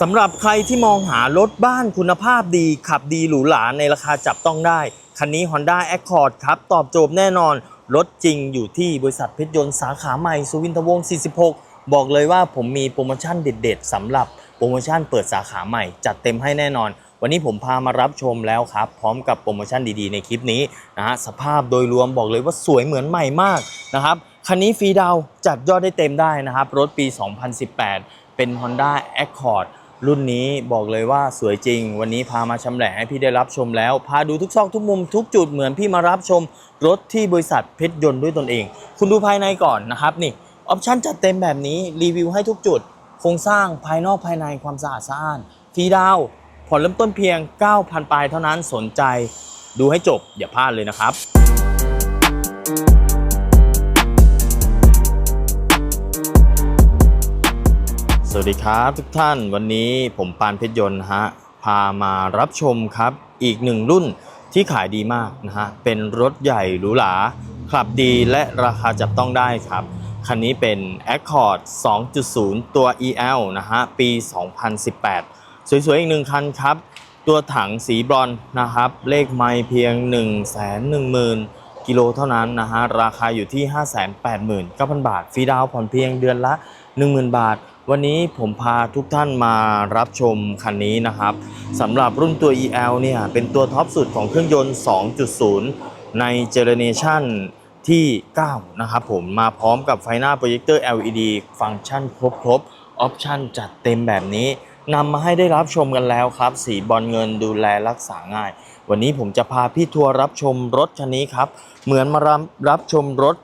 สำหรับใครที่มองหารถบ้านคุณภาพดี ขับดีหรูหราในราคาจับต้องได้ คันนี้ Honda Accord ครับ ตอบโจทย์แน่นอน รถจริงอยู่ที่บริษัทเพชรยนต์สาขาใหม่ สุวินทวงศ์46 บอกเลยว่าผมมีโปรโมชั่นเด็ดๆสำหรับโปรโมชั่นเปิดสาขาใหม่ จัดเต็มให้แน่นอน วันนี้ผมพามารับชมแล้วครับ พร้อมกับโปรโมชั่นดีๆในคลิปนี้นะฮะสภาพโดยรวมบอกเลยว่าสวยเหมือนใหม่มากนะครับคันนี้ฟรีดาวจัดยอดได้เต็มได้นะครับรถปี 2018 เป็น Honda Accord รุ่นนี้บอกเลยว่าสวยจริง วันนี้พามาชำแหละให้พี่ได้รับชมแล้ว พาดูทุกซอกทุกมุมทุกจุดเหมือนพี่มารับชม รถที่บริษัทเพชรยนต์ด้วยตนเอง คุณดูภายในก่อนนะครับนี่ออปชั่นจัดเต็มแบบนี้รีวิวให้ทุกจุด โครงสร้างภายนอกภายในความสะอาดสะอ้านฟรีดาวผ่อนเริ่มต้นเพียง 9,000ปลายเท่านั้นสนใจ ดูให้จบอย่าพลาดเลยนะครับ สวัสดีครับทุกท่านวันนี้ผมปานเพชรยนต์ฮะพามารับชมครับอีกหนึ่งรุ่นที่ขายดีมากนะฮะเป็นรถใหญ่หรูหราขับดีและราคาจับต้องได้ครับ คันนี้เป็น Accord 2.0 ตัว EL นะฮะปี 2018 สวยๆ อีกหนึ่งคันครับ ตัวถังสีบรอนนะครับ เลขไม่เพียง 1 1 0 0 0 0 กิโลเท่านั้นนะฮะราคาอยู่ที่ 589,000 บาทฟรีดาวน์ผ่อนเพียงเดือนละ 10,000 บาท วันนี้ผมพาทุกท่านมารับชมคันนี้นะครับสำหรับรุ่นตัว EL เนี่ยเป็นตัวท็อปสุดของเครื่องยนต์ 2.0 ในเจเนเรชันที่ 9 นะครับผมมาพร้อมกับไฟหน้าโปรเจคเตอร์ LED ฟังก์ชันครบๆออปชันจัดเต็มแบบนี้นำมาให้ได้รับชมกันแล้วครับ สีบอลเงินดูแลรักษาง่าย วันนี้ผมจะพาพี่ทัวร์รับชมรถคันนี้ครับ เหมือนมารับรับชมรถ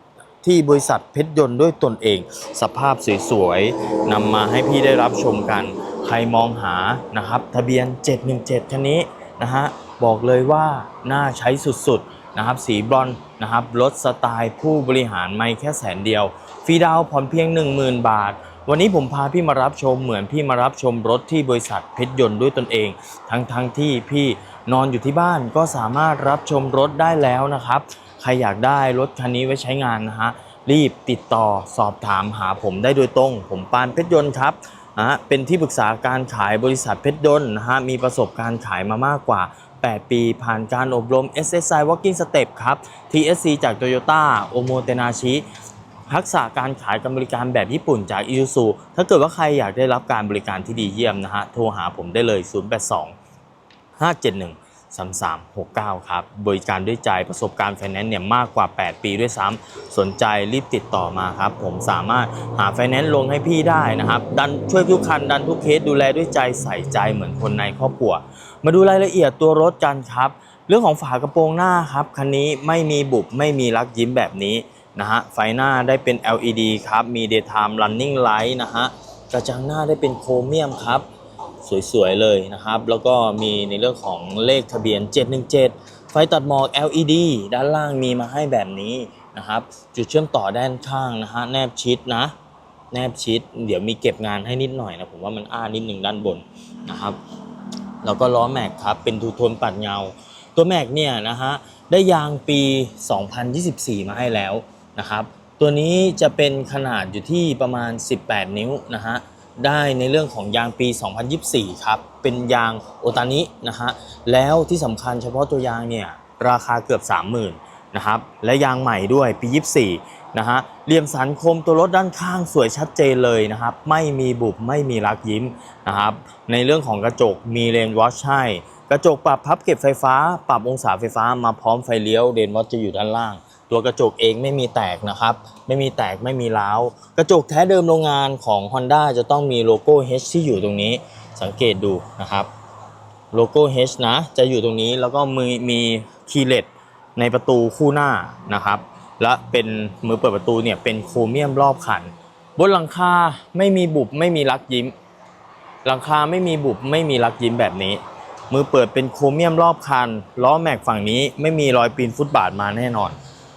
ที่บริษัทเพชรยนต์ด้วยตนเอง สภาพสวยๆนำมาให้พี่ได้รับชมกัน ใครมองหานะครับ ทะเบียน 717 คันนี้นะฮะบอกเลยว่าน่าใช้สุดๆนะครับสีบรอนนะครับรถสไตล์ผู้บริหารไม่แค่แสนเดียว ฟรีดาวผ่อนเพียง 10,000 บาทวันนี้ผมพาพี่มารับชมเหมือนพี่มารับชมรถที่บริษัทเพชรยนต์ด้วยตนเอง ทั้งๆทที่พี่นอนอยู่ที่บ้านก็สามารถรับชมรถได้แล้วนะครับ รอยากได้รถคันนี้ไว้ใช้งานนะฮะรีบติดต่อสอบถามหาผมได้โดยตรง ผมปานเพชรยนต์ครับนะฮะเป็นที่ปรึกษาการขายบริษัทเพชรยนต์นะฮะมีประสบการณ์ขายมามากกว่า 8 ปีผ่านการอบรม SSI Walking Step ครับ TSC จาก Toyota o m o t e n a s h i ทักษะการขายการบริการแบบญี่ปุ่นจาก Isuzu ถ้าเกิดว่าใครอยากได้รับการบริการที่ดีเยี่ยมนะฮะโทรหาผมได้เลย 082 571 3369 ครับ บริการด้วยใจประสบการณ์ไฟแนนซ์เนี่ยมากกว่า 8 ปีด้วยซ้ำสนใจรีบติดต่อมาครับ ผมสามารถหาไฟแนนซ์ลงให้พี่ได้นะครับ ดันช่วยทุกคัน ดันทุกเคสดูแลด้วยใจใส่ใจเหมือนคนในครอบครัว มาดูรายละเอียดตัวรถกันครับ เรื่องของฝากระโปรงหน้าครับ คันนี้ไม่มีบุบไม่มีลักยิ้มแบบนี้นะฮะ ไฟหน้าได้เป็น LED ครับ มี daytime running light นะฮะ กระจังหน้าได้เป็นโครเมียมครับ สวยๆเลยนะครับ แล้วก็มีในเรื่องของเลขทะเบียน 717 ไฟตัดหมอก LED ด้านล่างมีมาให้แบบนี้นะครับ จุดเชื่อมต่อด้านข้างนะฮะแนบชิดนะ แนบชิด เดี๋ยวมีเก็บงานให้นิดหน่อยนะ ผมว่ามันอ้านิดหนึ่งด้านบนนะครับ แล้วก็ล้อแม็กครับ เป็นทูโทนปัดเงา ตัวแม็กเนี่ยนะฮะได้ยางปี 2024 มาให้แล้วนะครับ ตัวนี้จะเป็นขนาดอยู่ที่ประมาณ 18 นิ้วนะฮะ ได้ในเรื่องของยางปี 2024 ครับ เป็นยางโอตานินะฮะ แล้วที่สำคัญเฉพาะตัวยางเนี่ย ราคาเกือบ 30,000นะครับ และยางใหม่ด้วยปี 24 นะฮะเหลี่ยมสันคมตัวรถด้านข้างสวยชัดเจนเลยนะครับ ไม่มีบุบไม่มีรักยิ้มนะครับ ในเรื่องของกระจกมีเลนวอชให้ กระจกปรับพับเก็บไฟฟ้า ปรับองศาไฟฟ้ามาพร้อมไฟเลี้ยวเลนวอชจะอยู่ด้านล่าง ตัวกระจกเองไม่มีแตกนะครับ ไม่มีแตกไม่มีร้าวกระจกแท้เดิมโรงงานของ Honda จะต้องมีโลโก้ H ที่อยู่ตรงนี้สังเกตดูนะครับโลโก้ H นะ จะอยู่ตรงนี้แล้วก็มีมีคีย์เลตในประตูคู่หน้านะครับ และเป็นมือเปิดประตูเนี่ยเป็นโครเมียมรอบคัน บนหลังคาไม่มีบุบไม่มีรักยิ้ม หลังคาไม่มีบุบไม่มีรักยิ้มแบบนี้ มือเปิดเป็นโครเมียมรอบคันล้อแม็กฝั่งนี้ไม่มีรอยปีนฟุตบาทมาแน่นอน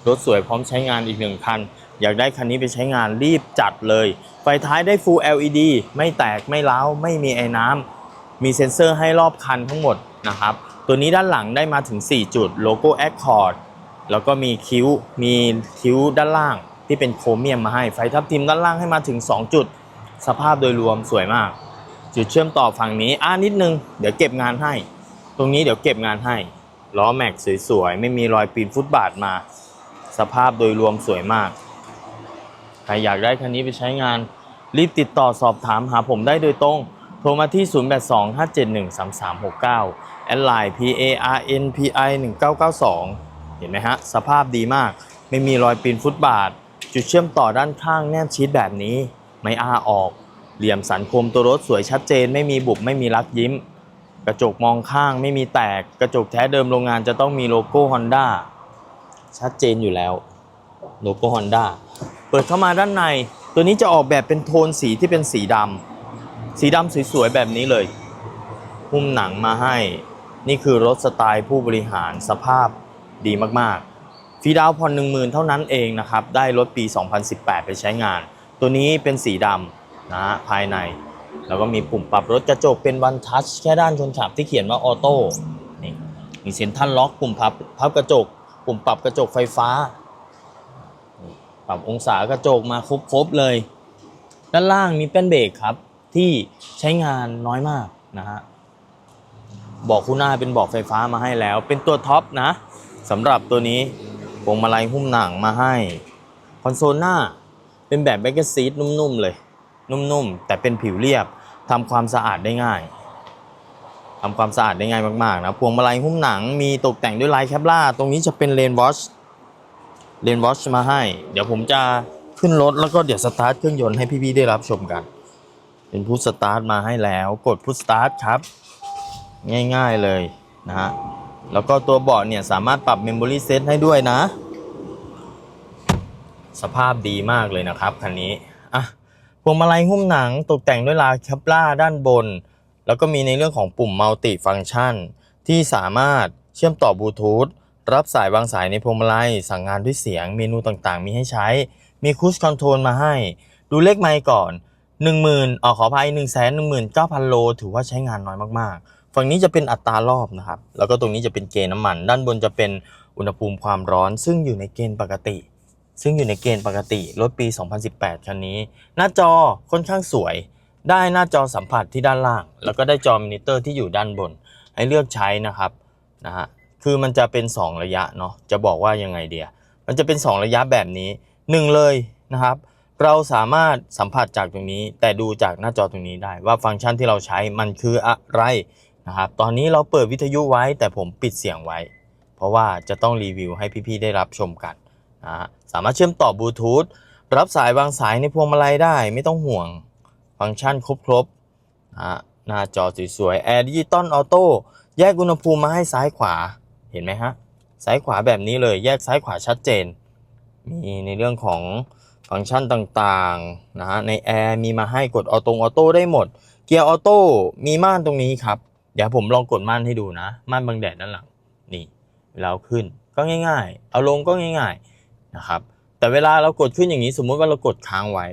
รถสวยพร้อมใช้งานอีกหนึ่งคัน อยากได้คันนี้ไปใช้งานรีบจัดเลย ไฟท้ายได้ Full LED ไม่แตกไม่ร้าไม่มีไอ้น้ำมีเซ็นเซอร์ให้รอบคันทั้งหมดนะครับ ตัวนี้ด้านหลังได้มาถึง 4 จุดโลโก้ Accord แล้วก็มีคิ้วมีคิ้วด้านล่างที่เป็นโครเมียมมาให้ไฟทับทิมด้านล่างให้มาถึง 2 จุด สภาพโดยรวมสวยมาก จุดเชื่อมต่อฝั่งนี้อ่านิดนึงเดี๋ยวเก็บงานให้ ตรงนี้เดี๋ยวเก็บงานให้ล้อแม็กสวยๆ ไม่มีรอยปีนฟุตบาทมา สภาพโดยรวมสวยมาก ใครอยากได้คันนี้ไปใช้งาน รีบติดต่อสอบถามหาผมได้โดยตรง โทรมาที่ 0825713369 แอดไลน์ PARNPI 1992 เห็นไหมฮะ สภาพดีมาก ไม่มีรอยปีนฟุตบาท จุดเชื่อมต่อด้านข้างแนบชิดแบบนี้ ไม่อ้าออก เหลี่ยมสันคมตัวรถสวยชัดเจน ไม่มีบุบไม่มีรักยิ้ม กระจกมองข้างไม่มีแตก กระจกแท้เดิมโรงงานจะต้องมีโลโก้ Honda ชัดเจนอยู่แล้วโลโก้ Honda เปิดเข้ามาด้านใน ตัวนี้จะออกแบบเป็นโทนสีที่เป็นสีดำสีดำสวยๆแบบนี้เลยหุ้มหนังมาให้ นี่คือรถสไตล์ผู้บริหารสภาพดีมากๆ ฟรีดาวน์ผ่อน1 0,000 เท่านั้นเองนะครับ ได้รถปี 2018 ไปใช้งาน ตัวนี้เป็นสีดำนะภายใน แล้วก็มีปุ่มปรับรถกระจกเป็นวันทัชแค่ด้านคนขับที่เขียนว่าออโต้นี่มีเซ็นทรัลล็อกปุ่มพับพับกระจก ปุ่มปรับกระจกไฟฟ้า ปรับองศากระจกมาครบๆเลย ด้านล่างมีแป้นเบรกครับ ที่ใช้งานน้อยมากนะฮะบอกคู่หน้าเป็นบอกไฟฟ้ามาให้แล้ว เป็นตัวท็อปนะสำหรับตัวนี้พวงมาลัยหุ้มหนังมาให้คอนโซลหน้าเป็นแบบแบ็กเกอร์ซีทนุ่มๆเลย นุ่มๆ แต่เป็นผิวเรียบทำความสะอาดได้ง่าย ทำความสะอาดได้ง่ายมากๆนะพวงมาลัยหุ้มหนังมีตกแต่งด้วยลายแคปล่าตรงนี้จะเป็นเลนวอชเลนวอชมาให้ เดี๋ยวผมจะขึ้นรถแล้วก็เดี๋ยวสตาร์ทเครื่องยนต์ให้พี่ๆได้รับชมกัน เป็นพุทสตาร์ทมาให้แล้ว กดพุทสตาร์ทครับ ง่ายๆเลยนะฮะแล้วก็ตัวเบาะเนี่ยสามารถปรับ Memory Set ให้ด้วยนะ สภาพดีมากเลยนะครับคันนี้อะพวงมาลัยหุ้มหนังตกแต่งด้วยลายแคปล่าด้านบน แล้วก็มีในเรื่องของปุ่มมัลติฟัง c t ชันที่สามารถเชื่อมต่อบลูทูธรับสายวางสายในพวงมาลัย สั่งงานด้วยเสียงเมนูต่างๆ มีให้ใช้ มีคู i คอนโทรลมาให้ ดูเลขไมค์ก่อน 10,000ออขออภัย1 1 9 0 0 0 โล ถือว่าใช้งานน้อยมากๆ ฝั่งนี้จะเป็นอัตรารอบนะครับ แล้วก็ตรงนี้จะเป็นเกณฑ์น้ำมัน ด้านบนจะเป็นอุณหภูมิความร้อน ซึ่งอยู่ในเกณฑ์ปกติ ซึ่งอยู่ในเกณฑ์ปกติ รถปี 2018 คันนี้ หน้าจอค่อนข้างสวย ได้หน้าจอสัมผัสที่ด้านล่าง แล้วก็ได้จอมอนิเตอร์ที่อยู่ด้านบน ให้เลือกใช้นะครับนะฮะคือมันจะเป็น 2 ระยะเนาะจะบอกว่ายังไงเดียมันจะเป็น 2 ระยะแบบนี้ 1 เลยนะครับ เราสามารถสัมผัสจากตรงนี้ แต่ดูจากหน้าจอตรงนี้ได้ว่าฟังก์ชันที่เราใช้มันคืออะไรนะครับตอนนี้เราเปิดวิทยุไว้ แต่ผมปิดเสียงไว้ เพราะว่าจะต้องรีวิวให้พี่ๆได้รับชมกันนะฮะสามารถเชื่อมต่อบลูทูธรับสายวางสายในพวงมาลัยได้ไม่ต้องห่วง ฟังก์ชันครบๆนะฮะหน้าจอสวยๆแอร์ดิจิตอลออโต้แยกอุณหภูมิมาให้ซ้ายขวาเห็นไหมฮะซ้ายขวาแบบนี้เลยแยกซ้ายขวาชัดเจน มีในเรื่องของฟังก์ชันต่างๆนะฮะในแอร์มีมาให้กดออโต้ออโต้ได้หมด เกียร์ออโต้มีม่านตรงนี้ครับ เดี๋ยวผมลองกดม่านให้ดูนะ ม่านบังแดดด้านหลังนี่เวลาขึ้นก็ง่าย ๆ เอาลงก็ง่าย ๆนะครับ แต่เวลาเรากดขึ้นอย่างนี้สมมุติว่าเรากดค้างไว้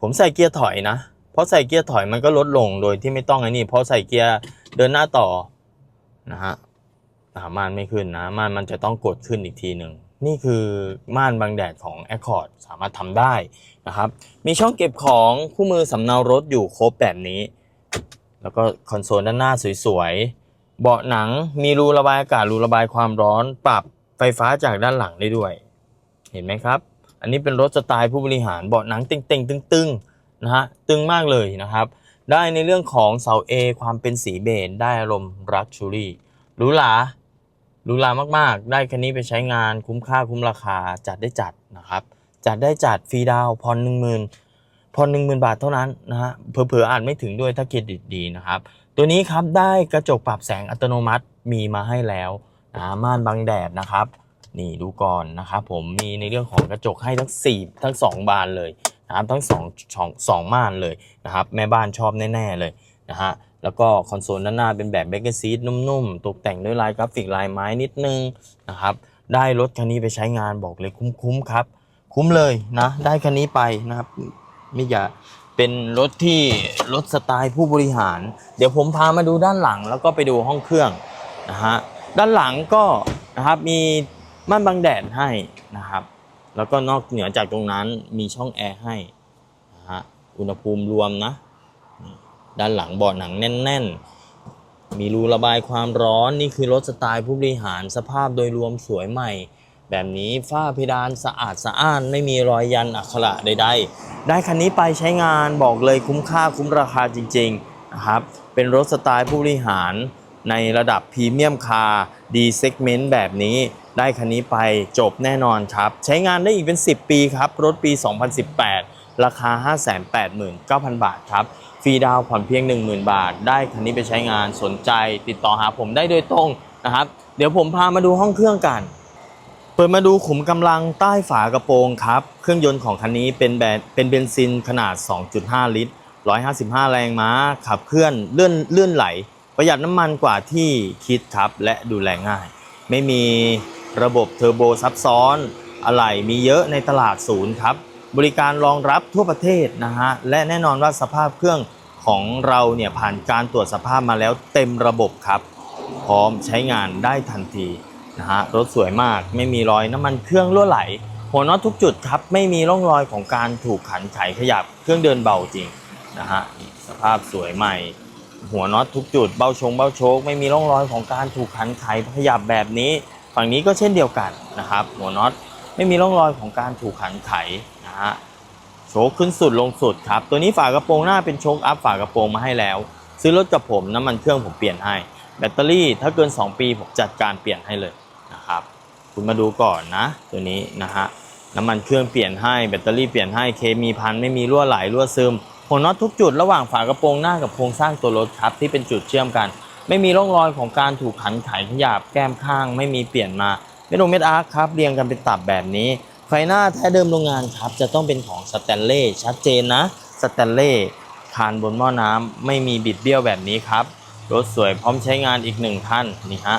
ผมใส่เกียร์ถอยนะ เพราะใส่เกียร์ถอยมันก็ลดลงโดยที่ไม่ต้องไอ้นี่เพราะใส่เกียร์เดินหน้าต่อนะฮะม่านไม่ขึ้นนะม่านมันจะต้องกดขึ้นอีกทีหนึ่งนี่คือม่านบังแดดของ Accord สามารถทำได้นะครับ มีช่องเก็บของคู่มือสำเนารถอยู่ครบแบบนี้ แล้วก็คอนโซลด้านหน้าสวยๆ เบาะหนังมีรูระบายอากาศรูระบายความร้อน ปรับไฟฟ้าจากด้านหลังได้ด้วย เห็นไหมครับ อันนี้เป็นรถสไตล์ผู้บริหารเบาะหนังเต่งๆตึงๆนะฮะตึงมากเลยนะครับ ได้ในเรื่องของเสา A ความเป็นสีเบจได้อารมณ์รักชูรี่หรูหราหรูหรามากๆ ได้คันนี้ไปใช้งานคุ้มค่าคุ้มราคาจัดได้จัดนะครับจัดได้จัดฟรีดาวน์ผ่อนหนึ่งหมื่นพอหนึ่งหมื่นบาทเท่านั้นนะฮะเผลอๆอาจไม่ถึงด้วยถ้าเครดิตดีนะครับ ตัวนี้ครับได้กระจกปรับแสงอัตโนมัติมีมาให้แล้วนะม่านบังแดดนะครับ นี่ดูก่อนนะครับผมมีในเรื่องของกระจกให้ทั้ง 4 ทั้ง 2 บานเลยนะครับทั้ง2ช่องสองม่านเลยนะครับแม่บ้านชอบแน่ ๆ เลยนะฮะแล้วก็คอนโซลด้านหน้าเป็นแบบเบเกอร์ซีทนุ่มๆ ตกแต่งด้วยลายกราฟิกลายไม้นิดนึงนะครับได้รถคันนี้ไปใช้งานบอกเลยคุ้มๆครับ คุ้มเลยนะ ได้คันนี้ไปนะครับไม่อยาเป็นรถที่รถสไตล์ผู้บริหาร เดี๋ยวผมพามาดูด้านหลังแล้วก็ไปดูห้องเครื่องนะฮะด้านหลังก็นะครับมี ม่านบังแดดให้นะครับ แล้วก็นอกเหนือจากตรงนั้นมีช่องแอร์ให้นะฮะอุณหภูมิรวมนะ ด้านหลังเบาะหนังแน่น ๆ มีรูระบายความร้อนนี่คือรถสไตล์ผู้บริหารสภาพโดยรวมสวยใหม่ แบบนี้ฝ้าเพดานสะอาดสะอ้านไม่มีรอยยันอักขระใดๆ ได้คันนี้ไปใช้งานบอกเลยคุ้มค่าคุ้มราคาจริงๆนะครับเป็นรถสไตล์ผู้บริหารในระดับพรีเมียมคาร์ดีเซกเมนต์แบบนี้ ได้คันนี้ไปจบแน่นอนครับ ใช้งานได้อีกเป็น 10 ปีครับ รถปี 2018 ราคา 589,000 บาทครับ ฟรีดาวน์ผ่อนเพียง 10,000 บาท ได้คันนี้ไปใช้งานสนใจ ติดต่อหาผมได้โดยตรงนะครับ เดี๋ยวผมพามาดูห้องเครื่องกัน เปิดมาดูขุมกำลังใต้ฝากระโปรงครับ เครื่องยนต์ของคันนี้เป็นแบนเป็นเบนซินขนาด 2.5 ลิตร 155 แรงม้า ขับเคลื่อนเลื่อนเลื่อนไหล ประหยัดน้ำมันกว่าที่คิดครับและดูแลง่าย ไม่มี ระบบเทอร์โบซับซ้อน อะไหล่มีเยอะในตลาดศูนย์ครับ บริการรองรับทั่วประเทศนะฮะ และแน่นอนว่าสภาพเครื่องของเราเนี่ยผ่านการตรวจสภาพมาแล้วเต็มระบบครับ พร้อมใช้งานได้ทันทีนะฮะ รถสวยมากไม่มีรอยน้ำมันเครื่องรั่วไหล หัวน็อตทุกจุดครับไม่มีร่องรอยของการถูกขันไขขยับเครื่องเดินเบาจริงนะฮะสภาพสวยใหม่ หัวน็อตทุกจุดเบ้าชงเบ้าโชคไม่มีร่องรอยของการถูกขันไขขยับแบบนี้ ฝั่งนี้ก็เช่นเดียวกันนะครับ หัวน็อตไม่มีร่องรอยของการถูกขันไขนะฮะโชคขึ้นสุดลงสุดครับ ตัวนี้ฝากระโปรงหน้าเป็นโชคอัพฝากระโปรงมาให้แล้ว ซื้อรถกับผมน้ำมันเครื่องผมเปลี่ยนให้ แบตเตอรี่ถ้าเกิน 2 ปีผมจัดการเปลี่ยนให้เลยนะครับ คุณมาดูก่อนนะ ตัวนี้นะฮะน้ำมันเครื่องเปลี่ยนให้แบตเตอรี่เปลี่ยนให้เคมีพันไม่มีรั่วไหลรั่วซึมหัวน็อตทุกจุดระหว่างฝากระโปรงหน้ากับโครงสร้างตัวรถครับที่เป็นจุดเชื่อมกัน ไม่มีร่องรอยของการถูกขันไขขยับแก้มข้าง ไม่มีเปลี่ยนมาเม็ดโอเม็ดอาร์คครับเรียงกันเป็นตับแบบนี้ไฟหน้าแท้เดิมโรงงานครับ จะต้องเป็นของสแตนเล่ชัดเจนนะสแตนเล่คานบนหม้อน้ำไม่มีบิดเบี้ยวแบบนี้ครับรถสวยพร้อมใช้งานอีกหนึ่งท่านนี่ฮะ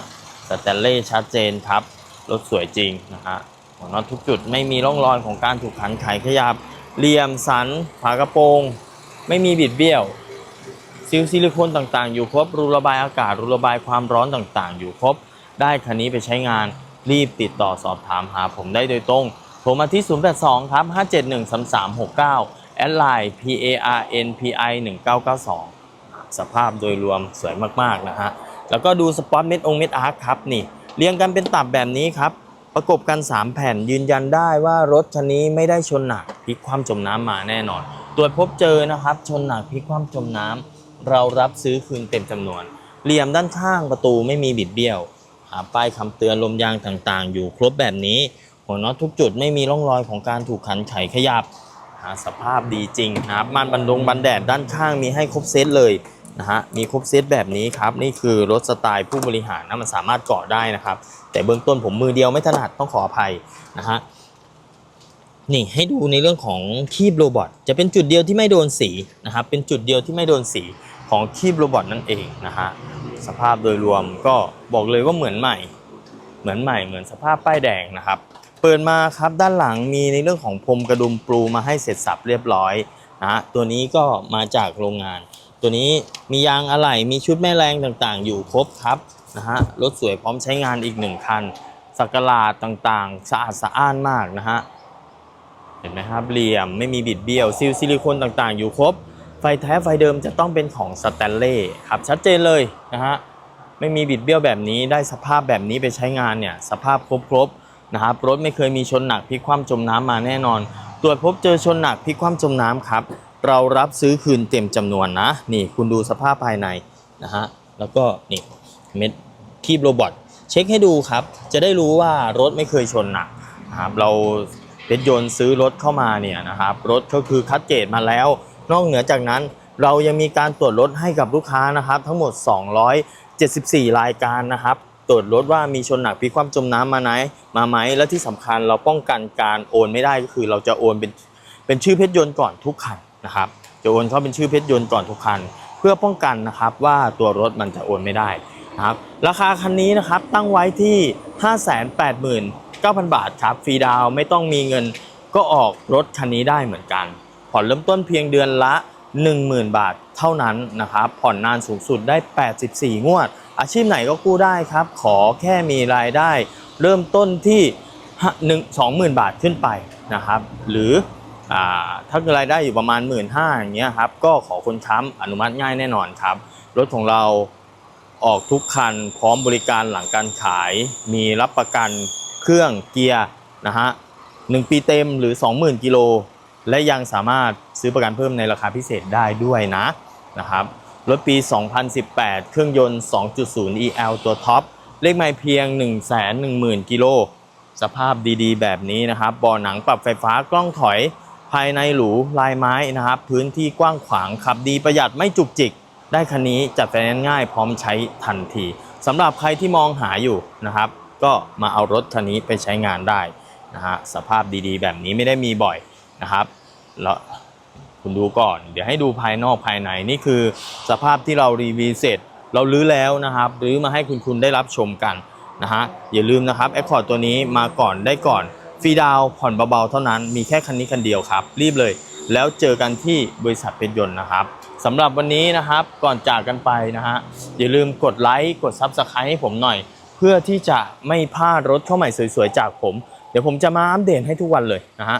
สแตนเล่ชัดเจนครับรถสวยจริงนะฮะหัวน็อตทุกจุดไม่มีร่องรอยของการถูกขันไขขยับเหลี่ยมสันฝากระโปรง ไม่มีบิดเบี้ยว ซิลซิลิโคนต่างๆ อยู่ครบรูระบายอากาศรูระบายความร้อนต่างๆ อยู่ครบ ได้คันนี้ไปใช้งานรีบติดต่อสอบถามหาผมได้โดยตรงโทรมาที่ 082ครับ5713369 แอดไลน์ PARNPI 1992 สภาพโดยรวมสวยมากๆนะฮะ แล้วก็ดูสปอตเม็ดองเม็ดอาร์คครับนี่ เรียงกันเป็นตับแบบนี้ครับ ประกบกัน 3 แผ่นยืนยันได้ว่ารถคันนี้ไม่ได้ชนหนักพลิกคว่ำจมน้ำมาแน่นอน ตรวจพบเจอนะครับ ชนหนักพลิกคว่ำจมน้ำ เรารับซื้อคืนเต็มจำนวน เหลี่ยมด้านข้างประตูไม่มีบิดเบี้ยวหาป้ายคำเตือนลมยางต่างๆ อยู่ครบแบบนี้ หัวน็อตทุกจุดไม่มีร่องรอยของการถูกขันไขขยับหาสภาพดีจริงครับม่านบันดงบันแดดด้านข้างมีให้ครบเซตเลยนะฮะมีครบเซตแบบนี้ครับนี่คือรถสไตล์ผู้บริหารนะมันสามารถเกาะได้นะครับ แต่เบื้องต้นผมมือเดียวไม่ถนัดต้องขออภัยนะฮะนี่ให้ดูในเรื่องของคีบโรบอทจะเป็นจุดเดียวที่ไม่โดนสีนะครับเป็นจุดเดียวที่ไม่โดนสี ของคีบโรบอทนั่นเองนะฮะสภาพโดยรวมก็บอกเลยว่าเหมือนใหม่ เหมือนใหม่เหมือนสภาพป้ายแดงนะครับ เปิดมาครับด้านหลังมีในเรื่องของพรมกระดุมปลูมาให้เสร็จสับเรียบร้อยนะฮะตัวนี้ก็มาจากโรงงาน ตัวนี้มียางอะไหล่มีชุดแม่แรงต่างๆ อยู่ครบครับนะฮะรถสวยพร้อมใช้งานอีกหนึ่งคันสักลาดต่างๆ สะอาดสะอ้านมากนะฮะเห็นไหมครับเหลี่ยมไม่มีบิดเบี้ยวซิลซิลิโคนต่างๆ อยู่ครบ ไฟแท้ไฟเดิมจะต้องเป็นของสแตนเล่ครับชัดเจนเลยนะฮะไม่มีบิดเบี้ยวแบบนี้ได้สภาพแบบนี้ไปใช้งานเนี่ยสภาพครบๆนะครับรถไม่เคยมีชนหนักพลิกคว่ำจมน้ำมาแน่นอน ตรวจพบเจอชนหนักพลิกคว่ำจมน้ำครับ เรารับซื้อคืนเต็มจำนวนนะ นี่คุณดูสภาพภายในนะฮะแล้วก็นี่เม็ดคีบโรบอทเช็คให้ดูครับ จะได้รู้ว่ารถไม่เคยชนหนักนะครับเรารถยนต์ซื้อรถเข้ามาเนี่ยนะครับรถก็คือคัดเกรดมาแล้ว นอกเหนือจากนั้นเรายังมีการตรวจรถให้กับลูกค้านะครับ ทั้งหมด 274 รายการนะครับ ตรวจรถว่ามีชนหนักพลิกคว่ำจมน้ำมาไหนมาไหมและที่สำคัญเราป้องกันการโอนไม่ได้ก็คือ เราจะโอนเป็นเป็นชื่อเพชรยนต์ก่อนทุกคันนะครับ จะโอนเข้าเป็นชื่อเพชรยนต์ก่อนทุกคัน เพื่อป้องกันนะครับว่าตัวรถมันจะโอนไม่ได้นะครับ ราคาคันนี้นะครับตั้งไว้ที่ 589,000 บาทครับฟรีดาวไม่ต้องมีเงินก็ออกรถคันนี้ได้เหมือนกัน ผ่อนเริ่มต้นเพียงเดือนละ 10,000 บาทเท่านั้นนะครับ ผ่อนนานสูงสุดได้ 84 งวด อาชีพไหนก็กู้ได้ครับ ขอแค่มีรายได้ เริ่มต้นที่หนึ่ง20,000 บาทขึ้นไปนะครับ หรืออถ้าเกิดรายได้อยู่ประมาณ 1 5ื่นอย่างเงี้ยครับ ก็ขอคนค้ำอนุมัติง่ายแน่นอนครับ รถของเราออกทุกคันพร้อมบริการหลังการขาย มีรับประกันเครื่องเกียร์นะฮะหนึ่งปีเต็มหรือ 20,000 กิโล และยังสามารถซื้อประกันเพิ่มในราคาพิเศษได้ด้วยนะนะครับรถปี 2018 เครื่องยนต์ 2.0 EL ตัวท็อป เลขไม่เพียง 110,000 กิโล สภาพดีๆ แบบนี้นะครับบ่อหนังปรับไฟฟ้ากล้องถอย ภายในหรูลายไม้นะครับ พื้นที่กว้างขวาง ขับดีประหยัดไม่จุกจิก ได้คันนี้จัดไฟแนนซ์ง่ายพร้อมใช้ทันทีสำหรับใครที่มองหาอยู่นะครับ ก็มาเอารถคันนี้ไปใช้งานได้นะฮะสภาพดีๆ แบบนี้ไม่ได้มีบ่อย นะครับแล้วคุณดูก่อน เดี๋ยวให้ดูภายนอกภายในนี่คือสภาพที่เรารีวิวเสร็จ เราลื้อแล้วนะครับลื้อมาให้คุณคุณได้รับชมกันนะฮะอย่าลืมนะครับแอคคอร์ดตัวนี้มาก่อนได้ก่อนฟรีดาวผ่อนเบาๆเท่านั้นมีแค่คันนี้คันเดียวครับ รีบเลย แล้วเจอกันที่บริษัทเพชรยนต์นะครับสำหรับวันนี้นะครับก่อนจากกันไปนะฮะอย่าลืมกดไลค์กดซับสไครต์ให้ผมหน่อย เพื่อที่จะไม่พลาดรถเข้าใหม่สวยๆจากผม เดี๋ยวผมจะมาอัปเดตให้ทุกวันเลยนะฮะ